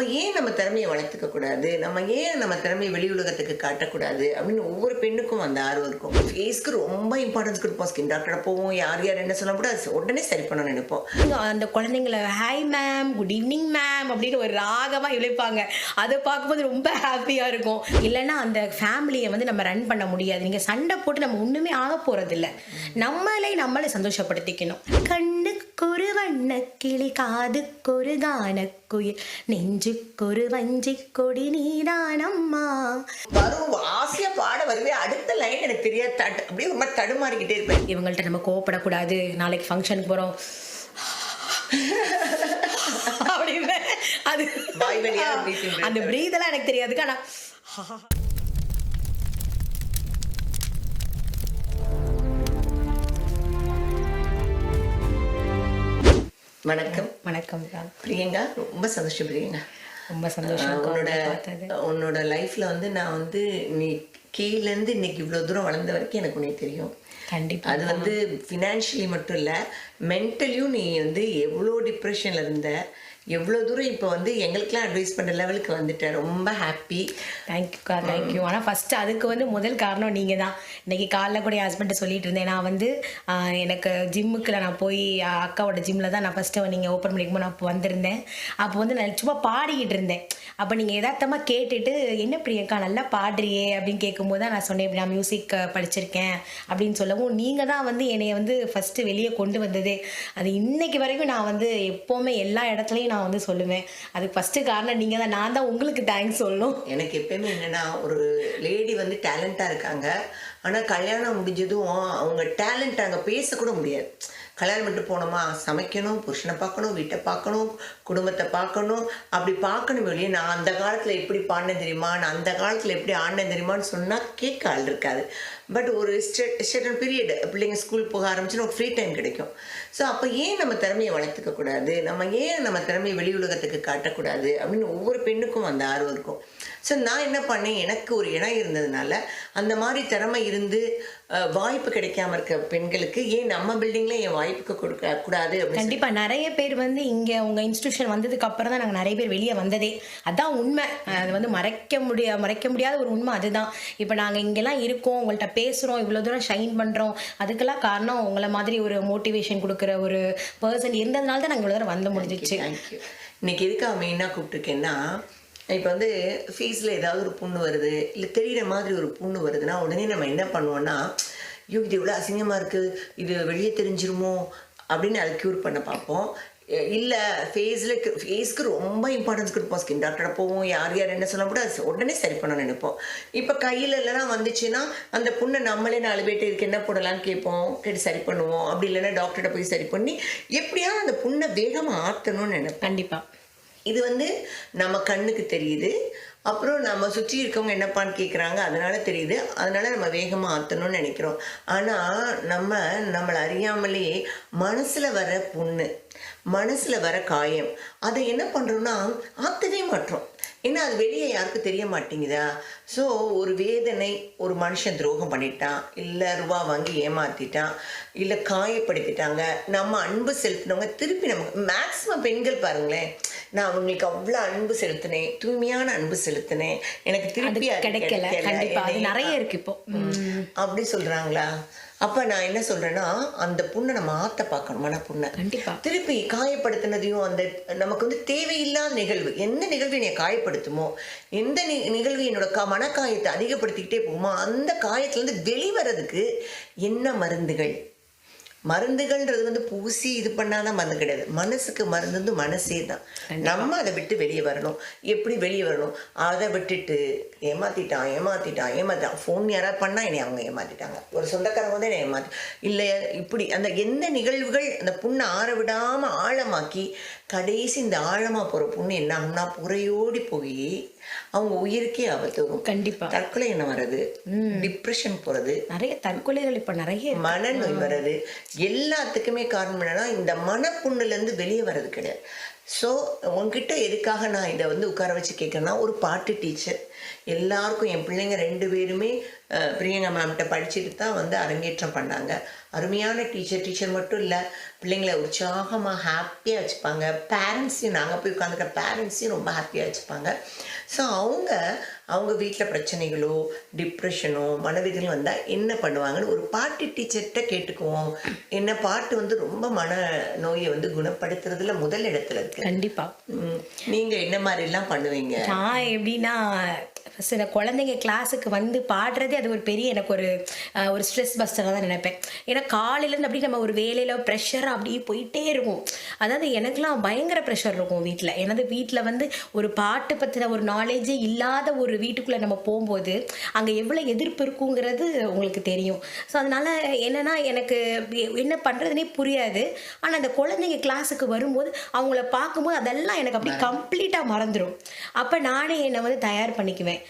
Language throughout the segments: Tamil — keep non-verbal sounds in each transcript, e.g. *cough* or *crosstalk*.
அப்போ ஏன் நம்ம திறமையை வளர்த்துக்க கூடாது? நம்ம ஏன் நம்ம திறமையை வெளி உலகத்துக்கு காட்டக்கூடாது? அப்படின்னு ஒவ்வொரு பெண்ணுக்கும் அந்த ஆர்வம் இருக்கும். ஃபேஸ்க்கு ரொம்ப இம்பார்ட்டன்ஸ் கொடுப்போம். ஸ்கின் டாக்டரை போவோம். யார் யார் என்ன சொல்ல கூட அது உடனே சரி பண்ண நினைப்போம். அந்த குழந்தைங்கள hi ma'am good evening ma'am அப்படின்னு ஒரு ராகமாக இழைப்பாங்க. அதை பார்க்கும்போது ரொம்ப ஹாப்பியாக இருக்கும். இல்லைன்னா அந்த ஃபேமிலியை வந்து நம்ம ரன் பண்ண முடியாது. நீங்கள் சண்டை போட்டு நம்ம ஒன்றுமே ஆக போகிறதில்ல நம்மளே நம்மளை சந்தோஷப்படுத்திக்கணும். கண்ணுக்கொரு வண்ண கிளி காதுக்கொரு கானக்குயில் நெஞ்சுக்கொரு வஞ்சி கொடி நீதானம்மா. வரும் ஆசையா பாட வருவே அடுத்த லைன் எனக்கு தெரியாது. தட்டு அப்படியே ஒரு மாதிரி தடுமாறிக்கிட்டே இருப்பேன். இவங்கள்ட்ட நம்ம கோவப்படக்கூடாது. நாளைக்கு ஃபங்க்ஷனுக்கு போகிறோம் *laughs* அப்படின்னு அது அந்த பிரீதெல்லாம் எனக்கு தெரியாதுக்கு ஆனா வணக்கம். வணக்கம். பிரியங்கா ரொம்ப சந்தோஷம் பிரியங்கா. ரொம்ப சந்தோஷம் உன்னோட உன்னோட லைஃப்ல வந்து நான் வந்து நீ கீழேருந்து இன்னைக்கு இவ்வளோ தூரம் வளர்ந்த வரைக்கும் எனக்கு உனக்கு தெரியும். கண்டிப்பா. அது வந்து ஃபினான்ஷியலி மட்டும் இல்லை மென்டலியும் நீ வந்து எவ்வளோ டிப்ரெஷனில் இருந்த எவ்வளோ தூரம் இப்போ வந்து எங்களுக்கெல்லாம் அட்வைஸ் பண்ணுற லெவலுக்கு வந்துட்டேன் ரொம்ப ஹாப்பி தேங்க்யூக்கா தேங்க்யூ ஆனால் ஃபஸ்ட்டு அதுக்கு வந்து முதல் காரணம் நீங்கள் தான் இன்றைக்கி காலைல கூட என் ஹஸ்பண்ட்டை சொல்லிட்டு இருந்தேன். நான் வந்து எனக்கு ஜிம்முக்கு நான் போய் அக்காவோட ஜிம்மில் தான் நான் ஃபஸ்ட்டு நீங்கள் ஓப்பன் பண்ணிக்கும்போது நான் அப்போ வந்திருந்தேன். அப்போ வந்து நான் சும்மா பாடிக்கிட்டு இருந்தேன். அப்போ நீங்கள் எதார்த்தமாக கேட்டுட்டு என்ன பிரியங்கா நல்லா பாடுறியே? அப்படின்னு கேட்கும்போது தான் நான் சொன்னேன் நான் மியூசிக் படிச்சிருக்கேன். அப்படின்னு சொல்லவும் நீங்கள் தான் வந்து என்னைய வந்து ஃபஸ்ட்டு வெளியே கொண்டு வந்தது. அது இன்னைக்கு வரைக்கும் நான் வந்து எப்போவுமே எல்லா இடத்துலையும் நான் வந்து சொல்லுவேன். அதுக்கு ஃபஸ்ட்டு காரணம் நீங்கள் தான். நான் தான் உங்களுக்கு தேங்க்ஸ் சொல்லணும். எனக்கு எப்பயுமே என்னென்னா ஒரு லேடி வந்து டேலண்ட்டாக இருக்காங்க. ஆனால் கல்யாணம் முடிஞ்சதும் அவங்க டேலண்ட் அங்கே பேசக்கூட முடியாது. கல்யாணம் பண்ணிட்டு போனோமா? சமைக்கணும் புருஷனை பார்க்கணும் வீட்டை பார்க்கணும் குடும்பத்தை பார்க்கணும். அப்படி பார்க்கணும் வெளியே. நான் அந்த காலத்தில் எப்படி பாடினேன் தெரியுமா? நான் அந்த காலத்தில் எப்படி ஆடினேன் தெரியுமான்னு சொன்னால் கேட்க ஆள் இருக்காது. பட் ஒரு ஸ்டேட்டன் பீரியட் பிள்ளைங்க ஸ்கூல் போக ஆரம்பிச்சுன்னா ஒரு ஃப்ரீ டைம் கிடைக்கும். ஸோ அப்போ ஏன் நம்ம திறமையை வளர்த்துக்க கூடாது? நம்ம ஏன் நம்ம திறமையை வெளி உலகத்துக்கு காட்டக்கூடாது அப்படின்னு ஒவ்வொரு பெண்ணுக்கும் அந்த ஆர்வம் இருக்கும். ஸோ நான் என்ன பண்ணேன்? எனக்கு ஒரு இடம் இருந்ததுனால அந்த மாதிரி திறமை இருந்து வாய்ப்பு கிடைக்காம இருக்க பெண்களுக்கு ஏன் நம்ம பில்டிங்ல என் வாய்ப்புக்கு கொடுக்க கூடாது கண்டிப்பா. நிறைய பேர் வந்து இங்க உங்க இன்ஸ்டிடியூஷன் வந்ததுக்கு அப்புறம் தான் நாங்க நிறைய பேர் வெளியே வந்ததே. அதான் உண்மை. அது வந்து மறைக்க முடிய மறைக்க முடியாத ஒரு உண்மை அதுதான். இப்போ நாங்க இங்கெல்லாம் இருக்கோம். உங்கள்ட்ட பேசுறோம். இவ்வளவு தூரம் ஷைன் பண்றோம். அதுக்கெல்லாம் காரணம் உங்களை மாதிரி ஒரு மோட்டிவேஷன் கொடுக்குற ஒரு பர்சன் இருந்ததுனால தான் நாங்க இவ்வளவு தூரம் வந்து முடிஞ்சிச்சு. இன்னைக்கு எதுக்காக மெயினாக கூப்பிட்டுருக்கேன்னா இப்போ வந்து ஃபேஸில் ஏதாவது ஒரு புண்ணு வருது இல்லை தெரியிற மாதிரி ஒரு புண்ணு வருதுன்னா உடனே நம்ம என்ன பண்ணுவோம்னா ஐயோ இது இவ்வளோ அசிங்கமாக இருக்குது இது வெளியே தெரிஞ்சிருமோ அப்படின்னு அதை க்யூர் பண்ண பார்ப்போம். இல்லை ஃபேஸில் ஃபேஸ்க்கு ரொம்ப இம்பார்ட்டன்ஸ் கொடுப்போம். ஸ்கின் டாக்டரை போவோம் யார் யார் என்ன சொன்னால் கூட அது உடனே சரி பண்ண நினைப்போம். இப்போ கையில் இல்லைனா வந்துச்சுன்னா அந்த புண்ணை நம்மளே நாலு பேர்ட்டு இருக்கு என்ன போடலாம்னு கேட்போம். கேட்டு சரி பண்ணுவோம். அப்படி இல்லைன்னா டாக்டர்கிட்ட போய் சரி பண்ணி எப்படியாவது அந்த புண்ணை வேகமாக ஆற்றணும்னு நினைப்போம். கண்டிப்பாக இது வந்து நம்ம கண்ணுக்கு தெரியுது. அப்புறம் நம்ம சுற்றி இருக்கவங்க என்னப்பான்னு கேட்குறாங்க அதனால தெரியுது. அதனால நம்ம வேகமாக ஆற்றணும்னு நினைக்கிறோம். ஆனால் நம்ம நம்மளை அறியாமலே மனசில் வர புண்ணு மனசில் வர காயம் அதை என்ன பண்ணுறோம்னா ஆற்றவே மாட்டோம் ஏன்னா அது வெளியே யாருக்கும் தெரிய மாட்டேங்குதா? ஸோ ஒரு வேதனை ஒரு மனுஷன் துரோகம் பண்ணிட்டான் இல்லை ரூபா வாங்கி ஏமாத்திட்டான் இல்லை காயப்படுத்திட்டாங்க நம்ம அன்பு செலுத்தினவங்க திருப்பி நமக்கு மேக்ஸிமம் பெண்கள் பாருங்களேன் நான் அவங்களுக்கு அவ்வளோ அன்பு செலுத்தினேன் தூய்மையான அன்பு செலுத்தினேன் எனக்கு திருப்பி கிடைக்கல நிறைய இருக்கு இப்போ. அப்படி சொல்றாங்களா? அப்ப நான் என்ன சொல்றேன்னா அந்த புண்ணை நம்ம ஆத்த பார்க்கணும் மன புண்ணை கண்டிப்பா. திருப்பி காயப்படுத்தினதையும் அந்த நமக்கு வந்து தேவையில்லாத நிகழ்வு எந்த நிகழ்வு என்னை காயப்படுத்துமோ எந்த நி- நிகழ்வு என்னோட கா மனக்காயத்தை அதிகப்படுத்திக்கிட்டே போகுமோ அந்த காயத்துலேருந்து வெளிவரதுக்கு என்ன மருந்துகள்? மருந்துகள்ன்றது வந்து பூசி இது பண்ணாதான் மருந்து கிடையாது. மனசுக்கு மருந்து வந்து மனசே தான். நம்ம அதை விட்டு வெளியே வரணும். எப்படி வெளியே வரணும்? அதை விட்டுட்டு ஏமாத்திட்டான் ஏமாத்திட்டான் ஏமாத்திட்டான். ஃபோன் யாராவது பண்ணா என்னை அவங்க ஏமாத்திட்டாங்க. ஒரு சொந்தக்காரங்க வந்து என்னை ஏமாத்தி. இல்லை இப்படி அந்த எந்த நிகழ்வுகள் அந்த புண்ணை ஆற விடாம ஆழமாக்கி கடைசி இந்த ஆழமா போற புண்ணு என்ன ஆகும்னா புறையோடி போய் அவங்க உயிருக்கே ஆபத்து வரும் கண்டிப்பா. தற்கொலை என்ன வர்றது டிப்ரெஷன் போறது நிறைய தற்கொலைகள் இப்ப நிறைய. மனநோய் வர்றது எல்லாத்துக்குமே காரணம் என்னன்னா இந்த மனப்புண்ணுலேருந்து வெளியே வர்றது கிடையாது. ஸோ உங்ககிட்ட எதுக்காக நான் இதை வந்து உட்கார வச்சு கேட்குறேன்னா ஒரு பாட்டு டீச்சர். எல்லாருக்கும் என் பிள்ளைங்க ரெண்டு பேருமே பிரியங்கா மேம்கிட்ட படிச்சுட்டு தான் வந்து அரங்கேற்றம் பண்ணாங்க. அருமையான டீச்சர் டீச்சர் மட்டும் இல்லை பிள்ளைங்களை உற்சாகமாக ஹாப்பியாக வச்சுப்பாங்க. பேரண்ட்ஸையும் நாங்கள் போய் உட்காந்துக்கிற பேரண்ட்ஸையும் ரொம்ப ஹாப்பியாக வச்சுப்பாங்க. ஸோ அவங்க அவங்க வீட்டில் பிரச்சனைகளோ டிப்ரெஷனோ மனவிதிலும் வந்தால் என்ன பண்ணுவாங்கன்னு ஒரு பாட்டு டீச்சர்கிட்ட கேட்டுக்குவோம். என்ன பாட்டு வந்து ரொம்ப மன நோயை வந்து குணப்படுத்துறதுல முதல் இடத்துல இருக்கு. கண்டிப்பா. ம், நீங்க என்ன மாதிரிலாம் பண்ணுவீங்க? நான் எப்படின்னா இந்த குழந்தைங்க கிளாஸுக்கு வந்து பாடுறதே அது ஒரு பெரிய எனக்கு ஒரு ஒரு ஸ்ட்ரெஸ் பஸ்டராக தான் நினைப்பேன். ஏன்னா காலையிலேருந்து அப்படி நம்ம ஒரு வேலையில் ப்ரெஷராக அப்படியே போயிட்டே இருக்கும் அதாவது எனக்குலாம் பயங்கர ப்ரெஷர் இருக்கும் வீட்டில் எனது வீட்டில் வந்து ஒரு பாட்டு பற்றின ஒரு நாலேஜே இல்லாத ஒரு வீட்டுக்குள்ளே நம்ம போகும்போது அங்கே எவ்வளோ எதிர்ப்பு இருக்குங்கிறது உங்களுக்கு தெரியும். ஸோ அதனால் என்னென்னா எனக்கு என்ன பண்ணுறதுனே புரியாது. ஆனால் அந்த குழந்தைங்க கிளாஸுக்கு வரும்போது அவங்கள பார்க்கும்போது அதெல்லாம் எனக்கு அப்படி கம்ப்ளீட்டாக மறந்துடும் அப்போ நானே என்னை வந்து தயார் பண்ணிக்குவேன்.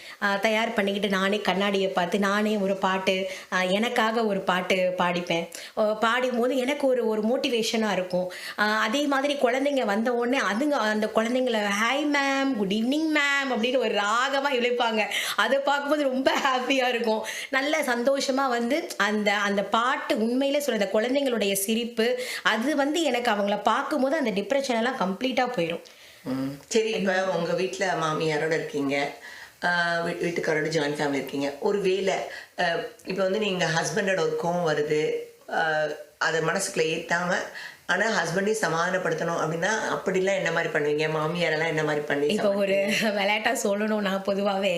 தயார் பண்ணிக்கிட்டு நானே கண்ணாடியை பார்த்து நானே ஒரு பாட்டு எனக்காக ஒரு பாட்டு பாடிப்பேன். பாடும்போது எனக்கு ஒரு ஒரு மோட்டிவேஷனாக இருக்கும். அதே மாதிரி குழந்தைங்க வந்த உடனே அதுங்க அந்த குழந்தைங்கள hi ma'am good evening ma'am அப்படின்னு ஒரு ராகமாக இழைப்பாங்க. அதை பார்க்கும்போது ரொம்ப ஹாப்பியாக இருக்கும். நல்ல சந்தோஷமாக வந்து அந்த அந்த பாட்டு உண்மையிலே சொல்ல அந்த குழந்தைங்களுடைய சிரிப்பு அது வந்து எனக்கு அவங்கள பார்க்கும்போது அந்த டிப்ரெஷன் எல்லாம் கம்ப்ளீட்டாக போயிடும் சரி இப்போ உங்கள் வீட்டில் மாமியாரோட இருக்கீங்க. வீட்டுக்காரோட ஜாயின் ஃபேமிலி இருக்கீங்க. ஒரு வேலை இப்போ வந்து நீங்கள் ஹஸ்பண்டோட ஒரு கோவம் வருது அதை மனசுக்குள்ள ஏற்றாமல் ஆனா ஹஸ்பண்டையும் சமாதானப்படுத்தணும் அப்படின்னா அப்படிலாம் என்ன மாதிரி பண்ணுவீங்க? மாமியாரெல்லாம் என்ன மாதிரி பண்ணி இப்போ ஒரு விளையாட்டாக சொல்லணும்னா பொதுவாகவே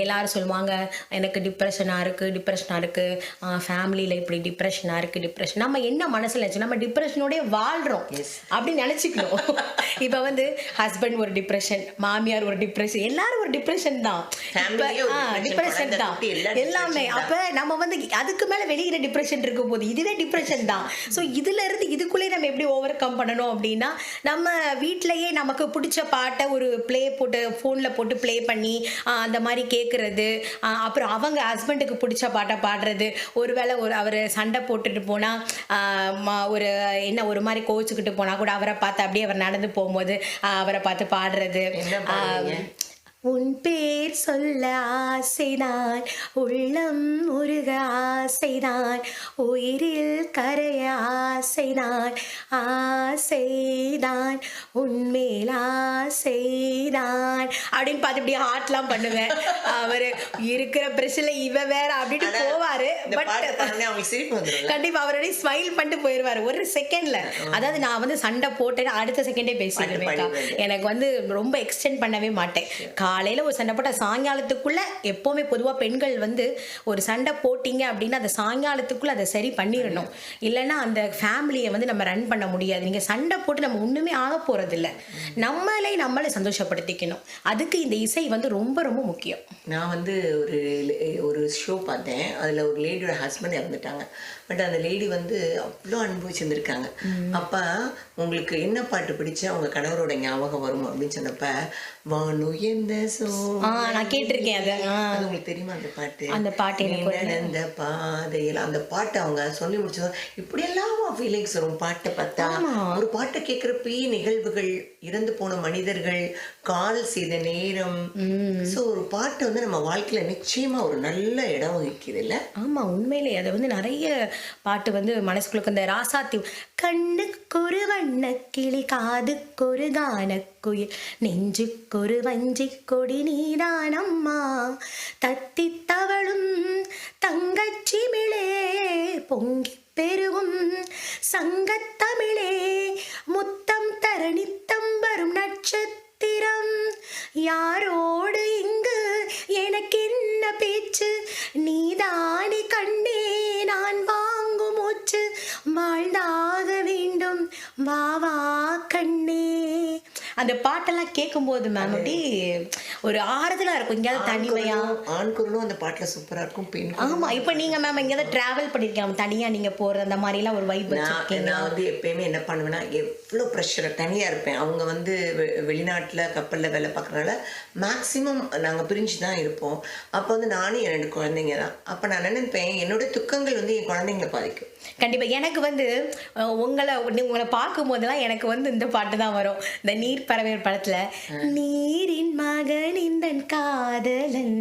எல்லாரும் சொல்லுவாங்க எனக்கு டிப்ரெஷனாக இருக்குது டிப்ரெஷனாக இருக்குது ஃபேமிலியில் இப்படி டிப்ரெஷனாக இருக்குது டிப்ரெஷன் நம்ம என்ன மனசில் வச்சு நம்ம டிப்ரெஷனோடய வாழ்கிறோம். அப்படின்னு நினச்சிக்கணும். *laughs* இப்போ வந்து ஹஸ்பண்ட் ஒரு டிப்ரெஷன் மாமியார் ஒரு டிப்ரெஷன் எல்லாரும் ஒரு டிப்ரெஷன் தான். டிப்ரெஷன் தான். எல்லாம். அப்போ நம்ம வந்து அதுக்கு மேலே வெளியிற டிப்ரெஷன் இருக்கும் போது இதுவே டிப்ரெஷன் தான். ஸோ இதுல இருந்து இதுக்குள்ளே நம்ம எப்படி ஓவர் கம் பண்ணணும் அப்படின்னா நம்ம வீட்டிலையே நமக்கு பிடிச்ச பாட்டை ஒரு ப்ளே போட்டு ஃபோனில் போட்டு ப்ளே பண்ணி ஆஹ், அந்த மாதிரி கேட்குறது அப்புறம் அவங்க ஹஸ்பண்டுக்கு பிடிச்ச பாட்டை பாடுறது. ஒருவேளை ஒரு அவர் சண்டை போட்டுட்டு போனால் ஒரு என்ன ஒரு மாதிரி கோவிச்சுக்கிட்டு போனால் கூட அவரை பார்த்து அப்படியே அவர் நடந்து போகும்போது ஆஹ், அவரை பார்த்து பாடுறது. உன் பேர் சொல்ல ஆசைதான் உள்ளம் முருக ஆசைதான் உயிரில் கரைய ஆசைதான் ஆசைதான் உன்மேல் ஆசைதான். அப்படின்னு பார்த்து இப்படி ஹார்ட்லாம் பண்ணுவேன் அவர் இருக்கிற பிரச்சனை இவ வேற அப்படின்னு ஆனா, போவாரு. பட் கண்டிப்பா அவருடைய ஸ்மைல் பண்ணிட்டு போயிருவாரு. ஒரு செகண்ட்ல அதாவது நான் வந்து சண்டை போட்டேன்னு அடுத்த செகண்டே பேசிடுவேன். எனக்கு வந்து ரொம்ப எக்ஸ்டெண்ட் பண்ணவே மாட்டேன். காலையில ஒரு சண்டை போட்ட சாயங்காலத்துக்குள்ள எப்பவுமே பொதுவா பெண்கள் வந்து ஒரு சண்டை போட்டீங்க அப்படின்னா அந்த சாயங்காலத்துக்குள்ள அதை சரி பண்ணிடணும். இல்லைன்னா அந்த ஃபேமிலியை வந்து நம்ம ரன் பண்ண முடியாது. நீங்க சண்டை போட்டு நம்ம ஒண்ணுமே ஆக போறது இல்ல நம்மளே நம்மளை சந்தோஷப்படுத்திக்கணும். அதுக்கு இந்த இசை வந்து ரொம்ப ரொம்ப முக்கியம். நான் வந்து ஒரு ஒரு ஷோ பார்த்தேன். அதில் ஒரு லேடியோட ஹஸ்பண்ட் இறந்துட்டாங்க. பட் அந்த லேடி வந்து அவ்வளோ அனுபவிச்சிருந்துருக்காங்க. அப்போ உங்களுக்கு என்ன பாட்டு பிடிச்சா அவங்க கணவரோட ஞாபகம் வரும் அப்படின்னு சொன்னப்ப வானு எந்த சோ நான் கேட்டிருக்கேன் அதை. அது உங்களுக்கு தெரியுமா அந்த பாட்டு? அந்த பாட்டு நடந்த பாதையில். அந்த பாட்டை அவங்க சொல்லி முடிச்சதும் இப்படியெல்லாம் ஃபீலிங்ஸ் வரும். பாட்டை பார்த்தா ஒரு பாட்டை கேட்குறப்பயே நிகழ்வுகள் இறந்து போன மனிதர்கள் கால் செய்த நேரம். ஸோ ஒரு பாட்டு வந்து நம்ம வாழ்க்கையில நிச்சயமா ஒரு நல்ல இடம் வகிக்குது இல்ல? ஆமா உண்மையிலே அதை வந்து நிறைய பாட்டு வந்து மனசுக்குள்ள இந்த ராசாத்தி கண்ணுக்கொரு வண்ணக்கிளி காதுக்கொரு குயில் நெஞ்சுக்கொரு வஞ்சி கொடி நீதான் அம்மா தத்தி தவளும் தங்கச்சிமிழே. பொங்கி பெருகும் சங்கத்தமிழே. முத்தம் தரணித்தம் வரும் நட்சத்திரம். யாரோடு இங்கு எனக்கு என்ன பேச்சு? நீதானி கண்ணே நான் வாங்கும் மூச்சு. வாழ்ந்தாக வேண்டும். வாவா அந்த பாட்டெல்லாம் கேட்கும்போது மேம் அப்படி ஒரு ஆறுதலா இருக்கும். எங்கேயாவது தனிமையா ஆண் குரலும் அந்த பாட்டுல சூப்பரா இருக்கும். பெண் ஆமா இப்போ நீங்க மேம் எங்கேயாவது டிராவல் பண்ணிருக்கலாம் தனியா நீங்க போறது அந்த மாதிரி எல்லாம் ஒரு வைப் நான் வந்து எப்பயுமே என்ன பண்ணுவேன்னா எவ்வளோ ப்ரெஷர் தனியாக இருப்பேன். அவங்க வந்து வெளிநாட்டுல கப்பலில் வேலை பார்க்குறனால மேக்ஸிமம் நாங்கள் பிரிஞ்சு தான் இருப்போம். அப்போ வந்து நானும் என் ரெண்டு குழந்தைங்க தான். அப்போ நான் நினைப்பேன் என்னோட துக்கங்கள் வந்து என் குழந்தைங்களை பாதிக்கும். கண்டிப்பா. எனக்கு வந்து உங்களை உங்களை பார்க்கும் போதெல்லாம் எனக்கு வந்து இந்த பாட்டு தான் வரும். இந்த நீர் பறவை படத்துல நீரின் மகன் இந்த காதலன்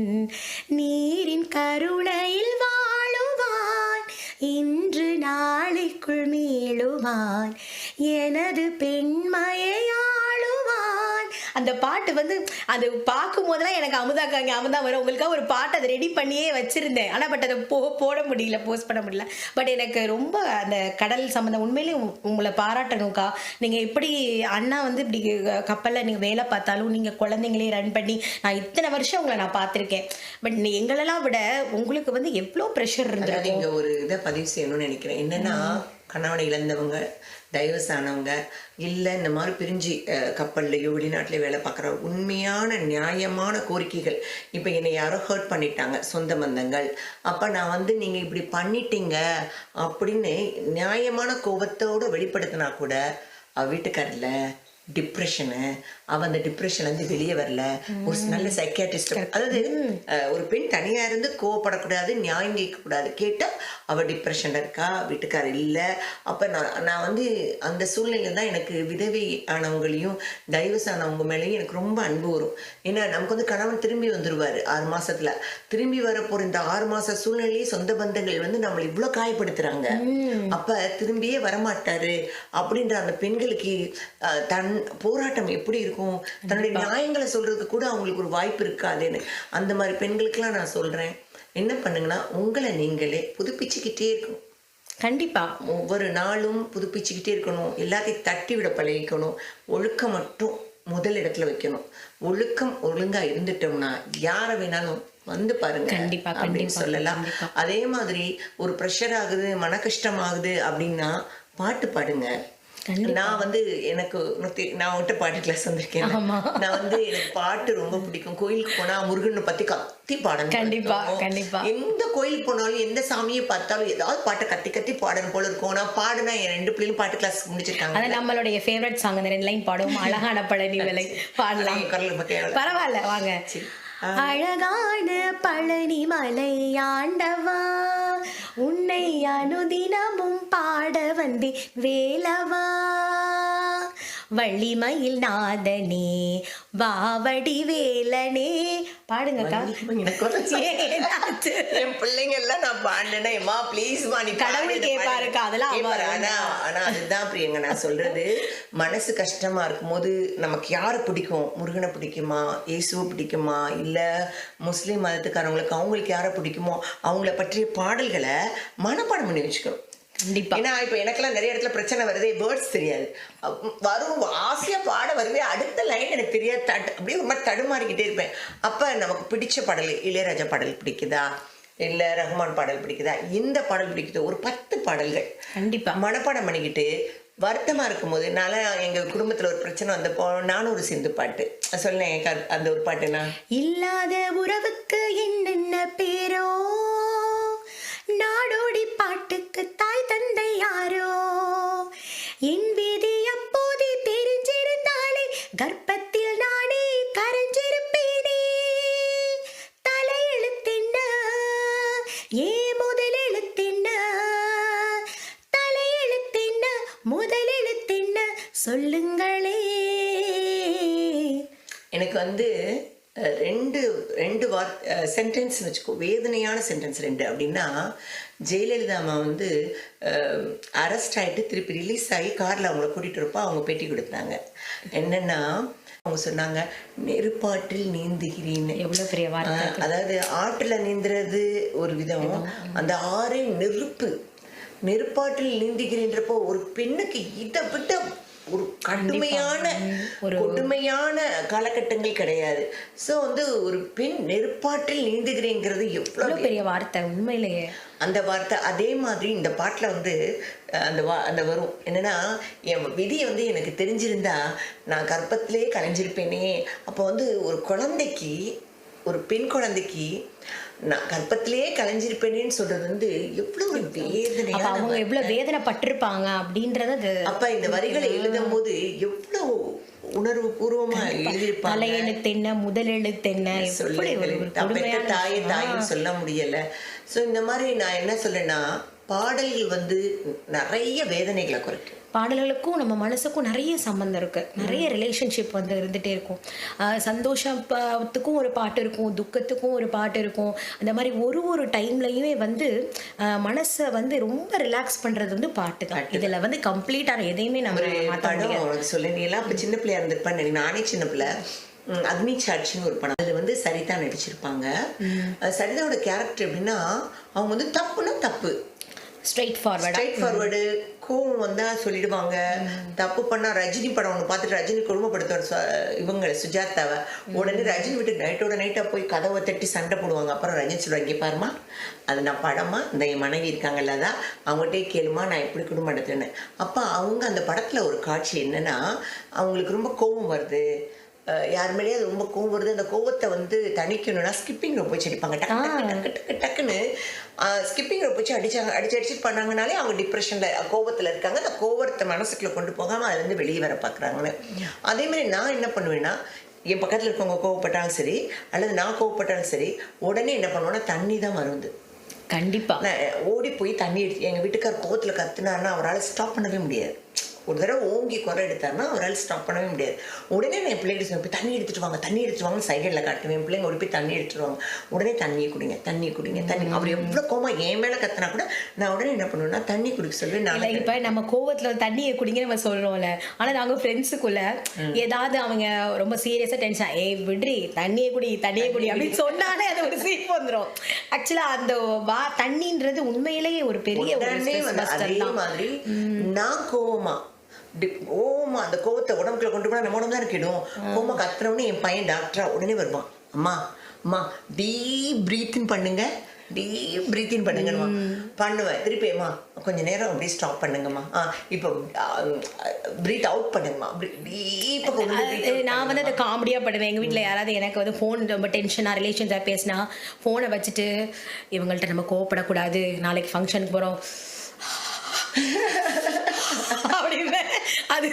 நீரின் கருணையில் வாழுவான் இன்று நாளைக்குள் மீளுவான் எனது பெண்மையை அந்த பாட்டு வந்து அது பார்க்கும் போதெல்லாம் எனக்கு அமுதாக்காங்க அமுதா வரும். உங்களுக்காக ஒரு பாட்டு அதை ரெடி பண்ணியே வச்சிருந்தேன். ஆனால் பட் அதை போ போட முடியல போஸ்ட் பண்ண முடியல. பட் எனக்கு ரொம்ப அந்த கடல் சம்மந்தம் உண்மையிலேயே உங்களை பாராட்டணும்க்கா. நீங்கள் எப்படி அண்ணா வந்து இப்படி கப்பலில் நீங்கள் வேலை பார்த்தாலும் நீங்கள் குழந்தைங்களே ரன் பண்ணி நான் இத்தனை வருஷம் உங்களை நான் பார்த்துருக்கேன். பட் எங்களெல்லாம் விட உங்களுக்கு வந்து எவ்வளோ ப்ரெஷர் இருந்திருக்கும் இங்க ஒரு இதை பதிவு செய்யணும்னு நினைக்கிறேன். என்னன்னா கணவனை இழந்தவங்க டைவர்ஸ் ஆனவங்க இல்லை இந்த மாதிரி பிரிஞ்சு கப்பல்லையோ வெளிநாட்டிலையோ வேலை பார்க்குற உண்மையான நியாயமான கோரிக்கைகள். இப்போ என்னை யாரோ ஹர்ட் பண்ணிட்டாங்க சொந்த பந்தங்கள். அப்போ நான் வந்து நீங்கள் இப்படி பண்ணிட்டீங்க அப்படின்னு நியாயமான கோபத்தோடு வெளிப்படுத்தினா கூட வீட்டுக்காரில் டிப்ரெஷனு அவன் அந்த டிப்ரெஷன்லேருந்து வெளியே வரல. ஒரு நல்ல சைக்கியாட்ரிஸ்ட் அதாவது ஒரு பெண் தனியாக இருந்து கோவப்படக்கூடாது நியாயம் கேட்கக்கூடாது. கேட்டால் அவள் டிப்ரெஷனில் இருக்கா வீட்டுக்கார இல்லை. அப்போ நான் நான் வந்து அந்த சூழ்நிலையில் தான் எனக்கு விதவை ஆனவங்களையும் டைவர்ஸ் ஆனவங்க மேலேயும் எனக்கு ரொம்ப அன்பு வரும். ஏன்னா நமக்கு வந்து கணவன் திரும்பி வந்துருவார் ஆறு மாசத்துல. திரும்பி வர போகிற இந்த ஆறு மாச சூழ்நிலையே சொந்த பந்தங்கள் வந்து நம்மளை இவ்வளோ காயப்படுத்துறாங்க. அப்ப திரும்பியே வரமாட்டாரு. அப்படின்ற அந்த பெண்களுக்கு தன் போராட்டம் எப்படி இருக்கும்? தன்னுடைய நியாயங்களை சொல்றதுக்கு கூட அவங்களுக்கு ஒரு வாய்ப்பு இருக்காதுன்னு. அந்த மாதிரி பெண்களுக்கெல்லாம் நான் சொல்றேன். என்ன பண்ணுங்கன்னா உங்களை நீங்களே புதுப்பிச்சுக்கிட்டே இருக்கணும். கண்டிப்பா. ஒவ்வொரு நாளும் புதுப்பிச்சுக்கிட்டே இருக்கணும். எல்லாத்தையும் தட்டி விட பழகிக்கணும். ஒழுக்கம் மட்டும் முதல் இடத்துல வைக்கணும். ஒழுக்கம் ஒழுங்கா இருந்துட்டோம்னா யாரை வேணாலும் வந்து பாருங்க கண்டிப்பா, அப்படின்னு சொல்லலாம். அதே மாதிரி ஒரு ப்ரெஷர் ஆகுது மன கஷ்டம் ஆகுது அப்படின்னா பாட்டு பாடுங்க. நான் வந்து எனக்கு நான் உன்கிட்ட பாட்டு கிளாஸ் வந்திருக்கேன். நான் வந்து எனக்கு பாட்டு ரொம்ப பிடிக்கும். கோயிலுக்கு போனா முருகனை பத்தி கத்தி பாடணும். கண்டிப்பா. கண்டிப்பா. எந்த கோயிலுக்கு போனாலும் எந்த சாமியை பார்த்தாலும் ஏதாவது பாட்டை கத்தி கத்தி பாடணும் போல இருக்கும். நான் பாடுனா என் ரெண்டு பிள்ளையும் பாட்டு கிளாஸ் முடிச்சிருக்காங்க. அது நம்மளுடைய ஃபேவரட் சாங் அந்த ரெண்டு லைன் பாடுவோம். *laughs* அழகான பழனி விலை பாடலாம். குரல். பரவாயில்ல வாங்க. அழகான பழனி மலை ஆண்டவா உன்னை அனுதினமும் பாட வந்தேன் வேலவா? வள்ளிமயில் நாதனே வாவடி வேலனே பாடுங்கக்கா? என் பிள்ளைங்க எல்லாம் நான் பாடினேன்னா எம்மா ப்ளீஸ் நீ கடவுள் கேட்பாருக்கா, பாடு." அதெல்லாம். ஆனா ஆனா அதுதான் பிரியங்க நான் சொல்றது. மனசு கஷ்டமா இருக்கும்போது நமக்கு யாரை பிடிக்கும்? முருகனை பிடிக்குமா? இயேசுவை பிடிக்குமா? இல்ல முஸ்லீம் மதத்துக்காரங்களுக்கு அவங்களுக்கு யாரை பிடிக்குமோ? அவங்கள பற்றிய பாடல்களை மனப்பாடம் பண்ணி வச்சுக்கணும். கண்டிப்பா. ஏன்னா இப்போ எனக்கெல்லாம் நிறைய இடத்துல பிரச்சனை வருதே வேர்ட்ஸ் தெரியாது. வரும் ஆசையா பாட வருவே அடுத்த லைன் எனக்கு தெரியாது தட் அப்படியே மாதிரி தடுமாறிக்கிட்டே இருப்பேன். அப்ப நமக்கு பிடிச்ச பாடல் இளையராஜா பாடல் பிடிக்குதா? இல்ல ரஹ்மான் பாடல் பிடிக்குதா? இந்த பாடல் பிடிக்குதோ? ஒரு பத்து பாடல்கள். கண்டிப்பா. மனப்பாடம் பண்ணிக்கிட்டு வருத்தமா இருக்கும்போது நான் எங்க குடும்பத்துல ஒரு பிரச்சனை வந்தப்போ நானும் ஒரு சிந்து பாட்டு சொல்லேன் அந்த ஒரு பாட்டுனா? இல்லாத உறவுக்கு என்னென்ன பேரோ? நாடோடி பாட்டுக்கு தாய் தந்தை யாரோ? என் விதி அப்போதே தெரிஞ்சிருந்தாலே கர்ப்பத்தில் நானே கரைஞ்சிருப்பேனே. தலையெழுத்தென்ன ஏ முதலெழுத்தென்ன முதல் எழுத்தின்ன சொல்லுங்களே. எனக்கு வந்து ரெண்டு ரெண்டு வார் சென்டென்ஸ் வச்சுக்கோ வேதனையான சென்டென்ஸ் ரெண்டு அப்படின்னா ஜெயலலிதா அம்மா வந்து அரெஸ்ட் ஆகிட்டு திருப்பி ரிலீஸ் ஆகி காரில் அவங்கள கூட்டிகிட்டு இருப்பா அவங்க பேட்டி கொடுத்தாங்க. என்னென்னா அவங்க சொன்னாங்க நெருப்பாற்றில் நீந்துகிறீன்னு எவ்வளவு பெரிய அதாவது ஆற்றுல நீந்துறது ஒரு விதம். அந்த ஆறே நெருப்பு. நெருப்பாற்றில் நீந்துகிறேன்றப்போ ஒரு பெண்ணுக்கு இதை விட ஒரு கடுமையான ஒரு- கொடுமையான காலகட்டங்கள் கிடையாது. ஸோ வந்து ஒரு பெண் நெருப்பாற்றில் நீந்துகிறேங்கிறது எவ்வளோ பெரிய வார்த்தை உண்மையிலேயே. அந்த வார்த்தை அதே மாதிரி இந்த பாட்டில் வந்து அந்த வா அந்த வரும். என்னன்னா என் விதி வந்து எனக்கு தெரிஞ்சிருந்தா நான் கர்ப்பத்திலே கலைஞ்சிருப்பேனே. அப்போ வந்து ஒரு குழந்தைக்கு ஒரு பெண் குழந்தைக்கு நான் கர்ப்பத்திலேயே கலைஞ்சிருப்பேனேன்னு சொல்றது வந்து எவ்வளவு வேதனையான அவங்க எவ்வளவு வேதனைப்பட்டிருப்பாங்க அப்படின்றது அது அப்ப இந்த வரிகளை எழுதும் போது எவ்வளவு உணர்வு பூர்வமா எழுதியிருப்பாங்க? தலையெழுத்து என்ன என்ன. ஒரு தான் பெத்த கொடுமையான தாயை தாயின்னு சொல்ல முடியல. ஸோ இந்த மாதிரி நான் என்ன சொல்றேன்னா பாடல்கள் வந்து நிறைய வேதனைகளை குறைக்கும். பாடல்களுக்கும் நம்ம மனசுக்கும் நிறைய சம்மந்தம் இருக்கு. நிறைய ரிலேஷன்ஷிப் வந்து இருந்துட்டே இருக்கும். சந்தோஷத்துக்கும் ஒரு பாட்டு இருக்கும். துக்கத்துக்கும் ஒரு பாட்டு இருக்கும். அந்த மாதிரி ஒரு ஒரு டைம்லயுமே வந்து மனசை வந்து ரொம்ப ரிலாக்ஸ் பண்றது வந்து பாட்டு தான். இதுல வந்து கம்ப்ளீட்டான எதையுமே நம்ம படம் சொல்ல நீ எல்லாம் அப்ப சின்ன பிள்ளையா இருந்திருப்பான்னு நினைக்கிறேன். நானே சின்ன பிள்ளை. அக்னி சாட்சின்னு ஒரு படம். அதுல வந்து சரிதா நடிச்சிருப்பாங்க. சரிதாவோட கேரக்டர் எப்படின்னா அவங்க வந்து தப்புன்னா தப்பு. ஸ்ட்ரெயிட் ஃபார்வர்டா ஸ்ட்ரைட் ஃபார்வர்டு கோவம் வந்தா சொல்லிடுவாங்க. தப்பு பண்ணா ரஜினி படம் ஒன்று பார்த்துட்டு ரஜினி கொடுமைப்படுத்துவார் சு- இவங்க சுஜாதாவை. உடனே ரஜினி வீட்டுக்கு நைட்டோட நைட்டா போய் கதவை தட்டி சண்டை போடுவாங்க. அப்புறம் ரஜினி சொல்லுவாங்க "இங்க பாரும்மா அது நான் படமா? இந்த என் மனைவி இருக்காங்கல்ல அதான் அவங்ககிட்டே கேளுமா நான் எப்படி குடும்பம் நடத்துறேன்னு. அப்போ அவங்க அந்த படத்துல ஒரு காட்சி என்னன்னா அவங்களுக்கு ரொம்ப கோபம் வருது. யார் மேலேயே அது ரொம்ப கோவம் வருது. அந்த கோவத்தை வந்து தணிக்கணும்னா ஸ்கிப்பிங் rope வச்சு அடிப்பாங்க. டக்கு டக்கு டக்கு டக்கு டக்குன்னு ஸ்கிப்பிங் rope வச்சு அடிச்சாங்க அடிச்சு அடிச்சு பண்ணாங்கனாலே அவங்க டிப்ரெஷன்ல கோவத்துல இருக்காங்க. அந்த கோவத்தை மனசுக்குள்ள கொண்டு போகாம அதுல இருந்து வெளியே வர பாக்குறாங்கன்னு. அதே மாதிரி நான் என்ன பண்ணுவேன்னா என் பக்கத்துல இருக்கவங்க கோவப்பட்டாலும் சரி அல்லது நான் கோவப்பட்டாலும் சரி உடனே என்ன பண்ணுவேன்னா தண்ணி தான் மருந்து கண்டிப்பா. நான் ஓடி போய் தண்ணி எடுத்து எங்கள் வீட்டுக்கார் கோவத்தில் கத்துனாருன்னா அவரால் ஸ்டாப் பண்ணவே முடியாது. ஒரு தடவை ஓங்கி குறை எடுத்தாருன்னா அவரால் ஸ்டாப் பண்ணவே முடியாது. உடனே நான் என் பிள்ளைகிட்ட சொல்லுவேன், தண்ணி எடுத்துட்டு வாங்க தண்ணி எடுத்துட்டு வாங்கன்னு சைக்கிளில் காட்டுவேன். என் பிள்ளைங்க ஓடி போய் தண்ணி எடுத்துட்டு வாங்க. உடனே தண்ணியை குடிங்க தண்ணி குடிங்க தண்ணி. அவர் எவ்வளோ கோமா என் மேலே கத்துனா கூட நான் உடனே என்ன பண்ணுவேன்னா தண்ணி குடிக்க சொல்லுவேன் நான் இப்ப நம்ம கோவத்துல தண்ணியை குடிங்க நம்ம சொல்றோம்ல. ஆனா நாங்க ஃப்ரெண்ட்ஸுக்குள்ள ஏதாவது அவங்க ரொம்ப சீரியஸா டென்ஷன் ஏய் விட்ரி தண்ணியை குடி தண்ணியை குடி அப்படின்னு சொன்னாலே அது ஒரு சீப் வந்துரும். ஆக்சுவலா அந்த வா தண்ணின்றது உண்மையிலேயே ஒரு பெரிய அதே மாதிரி நான் கோவமா கோவமா அந்த கோவத்தை உடம்புக்குள்ள கொண்டு போனா நம்ம உடம்பு தான் கிடும் கோவமா கத்துறவனே என் பையன் டாக்டரா உடனே வருவான். அம்மா அம்மா டீப் பிரீத்திங் பண்ணுங்க. டீப் பிரீத்திங் பண்ணுங்கம்மா. பண்ணுவேன். திருப்பி அம்மா கொஞ்ச நேரம் அப்படியே ஸ்டாப் பண்ணுங்கம்மா. ஆ இப்போ பிரீத் அவுட் பண்ணுங்கம்மா. டீப்பாக நான் வந்து அதை காமெடியா படுவேன் எங்க வீட்ல யாராவது எனக்கு வந்து ஃபோன் ரொம்ப டென்ஷனா ரிலேஷன்ஸாக பேசினா ஃபோனை வச்சுட்டு இவங்கள்ட்ட நம்ம கோவப்படக்கூடாது. நாளைக்கு ஃபங்க்ஷனுக்கு போறோம். அப்படிம்பேன் அது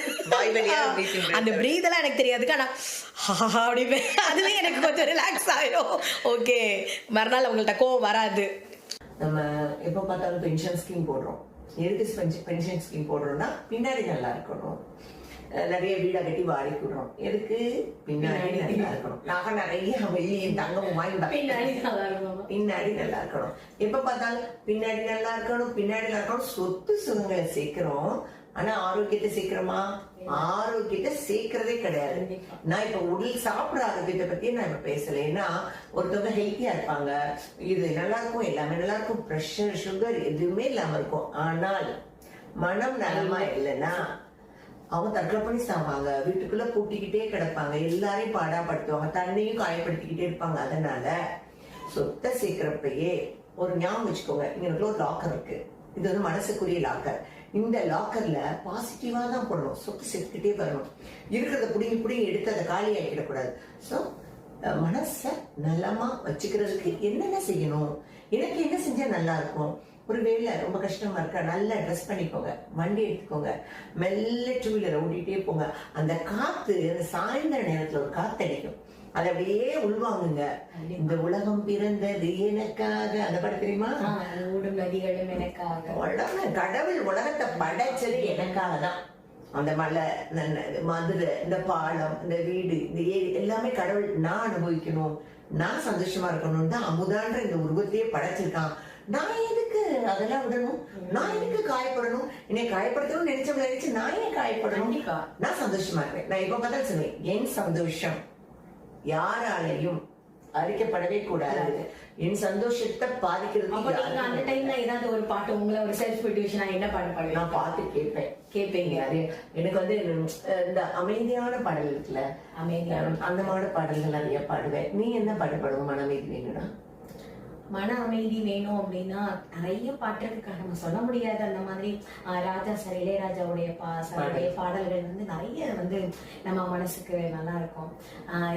அந்த பிரீத் எல்லாம் எனக்கு தெரியாது ஆனா அப்படிம்பேன் அதுவே எனக்கு கொஞ்சம் ரிலாக்ஸ் ஆயிடும் ஓகே மறுநாள் உங்கள்ட்ட கோவம் வராது. நம்ம எப்போ பார்த்தாலும் பென்ஷன் ஸ்கீம் போடுறோம். எதுக்கு பென்ஷன் ஸ்கீம் போடுறோம்னா பின்னாடி நல்லா இருக்கணும். நிறைய வீடை கட்டி வாடகைக்கு விடுறோம் எதுக்கு? பின்னாடி நல்லா இருக்கணும். நகை நிறைய வெள்ளியும் தங்கமும் வாங்கி பின்னாடி நல்லா இருக்கணும். எப்ப பார்த்தாலும் பின்னாடி நல்லா இருக்கணும் பின்னாடி நல்லா இருக்கணும். சொத்து சுகங்களை சேர்க்கிறோம். ஆனா ஆரோக்கியத்தை சேர்க்கிறோமா? ஆரோக்கியத்தை சேர்க்கிறதே கிடையாது. நான் இப்ப உடல் சாப்பிடுற ஆரோக்கியத்தை பத்தி நான் இப்ப பேசல. ஏன்னா ஒருத்தவங்க ஹெல்த்தியா இருப்பாங்க. இது நல்லா இருக்கும் எல்லாமே நல்லா இருக்கும். ப்ரெஷர் சுகர் எதுவுமே இல்லாம இருக்கும். ஆனால் மனம் நலமா இல்லைன்னா அவங்க தற்கொலை பண்ணி சாவாங்க வீட்டுக்குள்ள கூட்டிக்கிட்டே கிடப்பாங்க. எல்லாரையும் பாடாப்படுத்துவாங்க. தன்னையும் காயப்படுத்திக்கிட்டே இருப்பாங்க. அதனால சொத்தை சேர்க்கிறப்பயே ஒரு ஞாபகம் வச்சுக்கோங்க. இங்க ஒரு லாக்கர் இருக்கு. இது வந்து மனசுக்குரிய லாக்கர் இந்த லாக்கர்ல பாசிட்டிவா தான் போடணும். சொத்து சேர்த்துக்கிட்டே வரணும். இருக்கிறத புடிங்கி புடிங்கி எடுத்து அதை காலி ஆகிடக்கூடாது ஸோ மனசை நலமா வச்சுக்கிறதுக்கு என்னென்ன செய்யணும்? எனக்கு என்ன செஞ்சா நல்லா இருக்கும்? ஒரு வேலை ரொம்ப கஷ்டமா இருக்கா நல்லா ட்ரெஸ் பண்ணிக்கோங்க வண்டி எடுத்துக்கோங்க மெல்ல டூ வீலர் ஓட்டிகிட்டே போங்க. அந்த காத்து அந்த சாயந்தர நேரத்துல ஒரு காத்து அடிக்கும். அதை அப்படியே உள்வாங்குங்க. இந்த உலகம் பிறந்தது எனக்காக. அந்த படம் தெரியுமா? ஓடும் நதிகளும் எனக்காக. உலகம் கடவுள் உலகத்தை படைச்சது எனக்காக தான். அந்த மலை மதுரை இந்த பாலம் இந்த வீடு இந்த ஏரி எல்லாமே கடவுள் நான் அனுபவிக்கணும். நான் சந்தோஷமா இருக்கணும்னு தான் அமுதான்ற இந்த உருவத்தையே படைச்சிருக்கான். நான் எதுக்கு? அதெல்லாம் விடணும். நான் எதுக்கு காயப்படணும்? என்னை காயப்படுத்தணும்னு நினைச்சவங்க நினைச்சு நான் ஏன் காயப்படணும். நான் சந்தோஷமா இருக்கேன் நான் இப்ப பார்த்தா சொல்லுவேன் என் சந்தோஷம் யாராலையும் பாதிக்கப்படவே கூடாது. என் சந்தோஷத்தை பாதிக்கிறது அந்த டைம்ல ஏதாவது ஒரு பாட்டு உங்களை ஒரு செல்ஃப் மோட்டிவேஷனா என்ன பாட்டு பாடுவீங்க? நான் பார்த்து கேட்பேன். கேட்பீங்க. அது எனக்கு வந்து இந்த அமைதியான பாடல் இருக்குல்ல அமைதியான அந்த மாதிரி பாடல்கள் நிறைய பாடுவேன். நீ என்ன பாட்டு பாடுவ? மனமைதி வேணும்னா மன அமைதி வேணும் அப்படின்னா நிறைய பாட்டு இருக்கு நம்ம சொல்ல முடியாது. அந்த மாதிரி ராஜா சார் இளையராஜாவுடைய பா சாருடைய பாடல்கள் வந்து நிறைய வந்து நம்ம மனசுக்கு நல்லா இருக்கும்.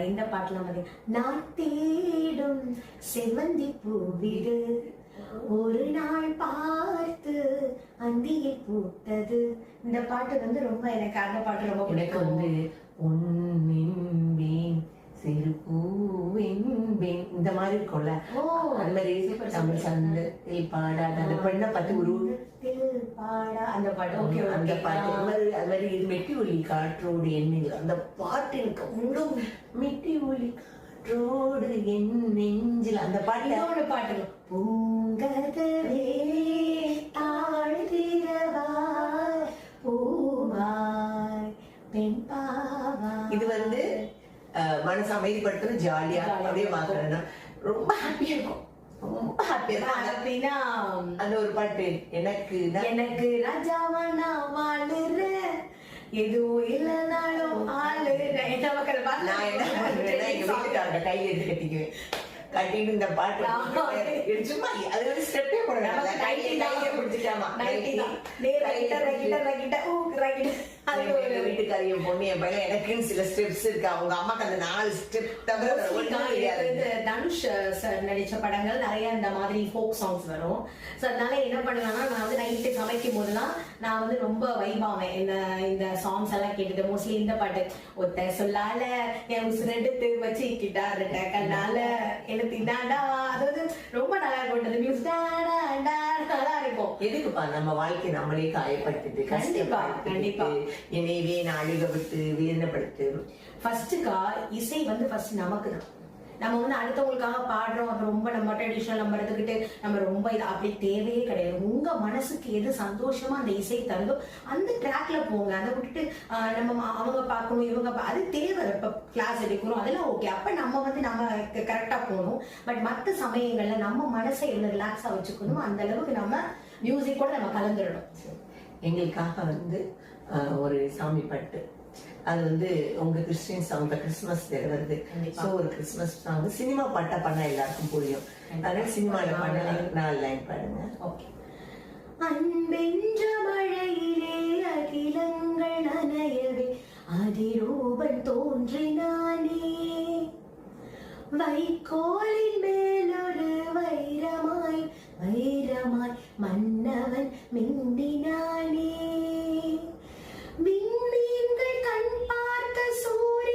இந்த பாட்டுலாம் வந்து நான் தேடும் செவ்வந்தி பூவிது ஒரு நாள் பார்த்து அந்தியில் பூத்தது. இந்த பாட்டு வந்து ரொம்ப எனக்கு அந்த பாட்டு ரொம்ப பிடிக்கும். வந்து உன்னின்பேன் சிறு பூவென்பேன் இந்த மாதிரி இருக்கும்ல? அது மாதிரி தமிழ். சந்தத்தில் பாடாத அந்த பெண்ணை பார்த்து ஒரு பாடா அந்த பாட்டு. அந்த பாட்டு. அது மாதிரி அது மாதிரி இது மெட்டி ஒலி காற்றோடு எண்ணெய் அந்த பாட்டு எனக்கு அவ்வளோ மெட்டி ஒலி காற்றோடு என் நெஞ்சில் அந்த பாட்டு பாட்டு. பூங்கதவே அமைதிப்படுத்தணும் ஜாலியா அப்படியே பார்க்கறேன்னா ரொம்ப ஹாப்பியா இருக்கும் ரொம்ப ஹாப்பியா இருக்கும் அப்படின்னா அந்த ஒரு பாட்டு எனக்கு எனக்கு ராஜாவா நான் வாழுறேன் எதுவும் இல்லைனாலும் என்ன மக்கள் நான் என்ன எங்க வீட்டுக்காரங்க கை எடுத்து கட்டிக்குவேன் கட்டிட்டு இந்த பாட்டு சும்மா அது வந்து ஸ்டெப்பே போட வேண்டாம் நமக்கு கையை நைட்டி தான். கையை பிடிச்சிட்டாமா நைட்டி தான். நேரா கிட்ட, ரகிட்ட, ரகிட்ட, ஊ, ரகிட்ட. அது எங்க ஒரு வீட்டுக்காரி என் பொண்ணு என் பையன் எனக்குன்னு சில ஸ்டெப்ஸ் இருக்கு? அவங்க அம்மாக்கு அந்த நாலு ஸ்டெப் தவிர தனுஷ் சார் நடிச்ச படங்கள் நிறைய இந்த மாதிரி ஃபோக் சாங்ஸ் வரும். ஸோ அதனால என்ன பண்ணுவேன்னா நான் வந்து நைட்டு சமைக்கும் போதெல்லாம் நான் வந்து ரொம்ப வைபாவேன் இந்த இந்த சாங்ஸ் எல்லாம் கேட்டுட்டு மோஸ்ட்லி இந்த பாட்டு ஒத்த சொல்லால என் உசுரெடுத்து வச்சுக்கிட்டாருட்ட கண்ணால எனக்கு இதாண்டா ரொம்ப நல்லா இருக்கும். மியூசிக் டாடா நல்லா இருக்கும் எதுக்குப்பா நம்ம வாழ்க்கை நம்மளே காயப்படுத்திட்டு கண்டிப்பா, கண்டிப்பா. என்னையவே நான் அழுக விட்டு வேதனைப்படுத்து ஃபர்ஸ்ட்டுக்கா இசை வந்து ஃபர்ஸ்ட் நமக்கு தான் நம்ம வந்து அடுத்தவங்களுக்காக பாடுறோம் அப்புறம் ரொம்ப நம்ம ட்ரெடிஷனல் நம்ம எடுத்துக்கிட்டு நம்ம ரொம்ப இது அப்படி தேவையே கிடையாது. உங்க மனசுக்கு எது சந்தோஷமா அந்த இசை தருதோ அந்த ட்ராக்ல போங்க. அதை விட்டுட்டு நம்ம அவங்க பார்க்கணும் இவங்க அது தேவை. இப்போ கிளாஸ் எடுக்கிறோம் அதெல்லாம் ஓகே அப்ப நம்ம வந்து நம்ம கரெக்டா போகணும். பட் மற்ற சமயங்கள்ல நம்ம மனசை எவ்வளவு ரிலாக்ஸா வச்சுக்கணும் அந்த அளவுக்கு நம்ம மியூசிக் கூட நம்ம கலந்துடணும். எங்களுக்காக வந்து ஒரு சாமி பாட்டு. அது வந்து உங்க கிறிஸ்டியன் சாங் கிறிஸ்துமஸ் வருது. கண்டிப்பா. ஸோ ஒரு கிறிஸ்துமஸ் சாங் சினிமா பாட்டா பண்ணா எல்லாருக்கும் புரியும். அதனால சினிமால பண்ண நாலு லைன் பாடுங்க. ஓகே அன்பென்ற மழையிலே அகிலங்கள் நனையவே அதிரூபன் தோன்றினானே. വൈക്കോലിൻ മേലൊരു വൈരമായി വൈരമായി മന്നവൻ മിന്നിനാനേ വിണ്മീന്ത കൺപാർത്ത സൂര്യ